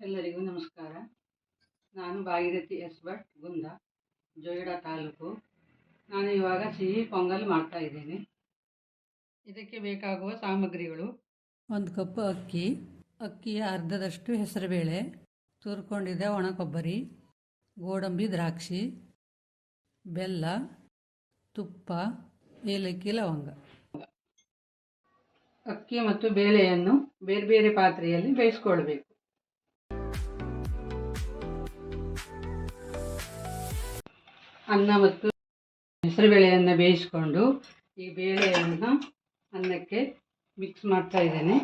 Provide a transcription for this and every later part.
ಎಲ್ಲರಿಗೂ ನಮಸ್ಕಾರ. ನಾನು ಭಾಗೀರಥಿ ಎಸ್ ಭಟ್ ಗುಂದ ಜೋಯಿಡಾ ತಾಲೂಕು. ನಾನು ಇವಾಗ ಸಿಹಿ ಪೊಂಗಲ್ ಮಾಡ್ತಾ ಇದ್ದೀನಿ. ಇದಕ್ಕೆ ಬೇಕಾಗುವ ಸಾಮಗ್ರಿಗಳು. ಒಂದು ಕಪ್ ಅಕ್ಕಿ ಅಕ್ಕಿಯ ಅರ್ಧದಷ್ಟು ಹೆಸರುಬೇಳೆ ತುರ್ಕೊಂಡಿದ್ದ ಒಣ ಕೊಬ್ಬರಿ ಗೋಡಂಬಿ ದ್ರಾಕ್ಷಿ ಬೆಲ್ಲ ತುಪ್ಪ ಏಲಕ್ಕಿ ಲವಂಗ. ಅಕ್ಕಿ ಮತ್ತು ಬೇಳೆಯನ್ನು ಬೇರೆ ಬೇರೆ ಪಾತ್ರೆಯಲ್ಲಿ ಬೇಯಿಸ್ಕೊಳ್ಬೇಕು. ಅನ್ನ ಮತ್ತು ಹೆಸರುಬೇಳೆಯನ್ನು ಬೇಯಿಸಿಕೊಂಡು ಈ ಬೇಳೆಯನ್ನು ಅನ್ನಕ್ಕೆ ಮಿಕ್ಸ್ ಮಾಡ್ತಾ ಇದ್ದೇನೆ.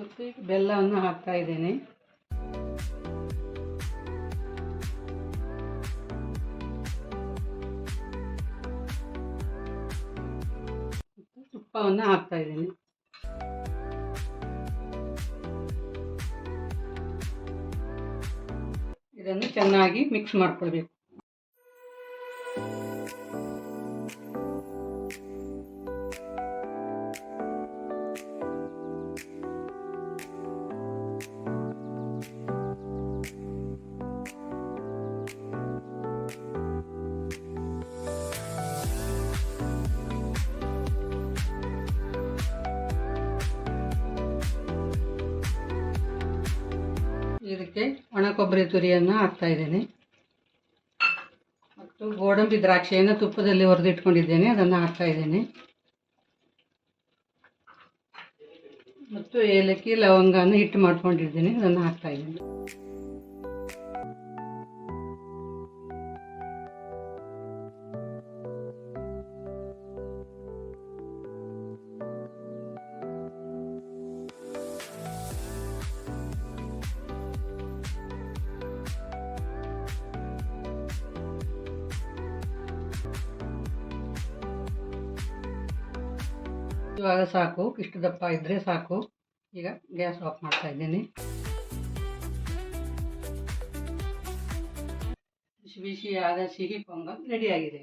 ಮತ್ತು ಬೆಲ್ಲವನ್ನು ಹಾಕ್ತಾ ಇದ್ದೇನೆ. ತುಪ್ಪವನ್ನು ಹಾಕ್ತಾ ಇದ್ದೇನೆ. ಇದನ್ನು ಚೆನ್ನಾಗಿ ಮಿಕ್ಸ್ ಮಾಡ್ಕೊಳ್ಬೇಕು. ಇದಕ್ಕೆ ಒಣ ಕೊಬ್ಬರಿ ತುರಿಯನ್ನು ಹಾಕ್ತಾ ಇದ್ದೇನೆ. ಮತ್ತು ಗೋಡಂಬಿ ದ್ರಾಕ್ಷಿಯನ್ನು ತುಪ್ಪದಲ್ಲಿ ಹುರಿದಿಟ್ಕೊಂಡಿದ್ದೇನೆ ಅದನ್ನು ಹಾಕ್ತಾ ಇದ್ದೇನೆ. ಮತ್ತು ಏಲಕ್ಕಿ, ಲವಂಗನ ಹಿಟ್ಟು ಮಾಡ್ಕೊಂಡಿದ್ದೇನೆ, ಅದನ್ನು ಹಾಕ್ತಾ ಇದ್ದೇನೆ. ಇವಾಗ ಸಾಕು ಇಷ್ಟು ದಪ್ಪ ಇದ್ದರೆ ಸಾಕು. ಈಗ ಗ್ಯಾಸ್ ಆಫ್ ಮಾಡ್ತಾ ಇದ್ದೀನಿ. ಬಿಸಿ ಬಿಸಿಯಾದ ಸಿಹಿ ಪೊಂಗಲ್ ರೆಡಿಯಾಗಿದೆ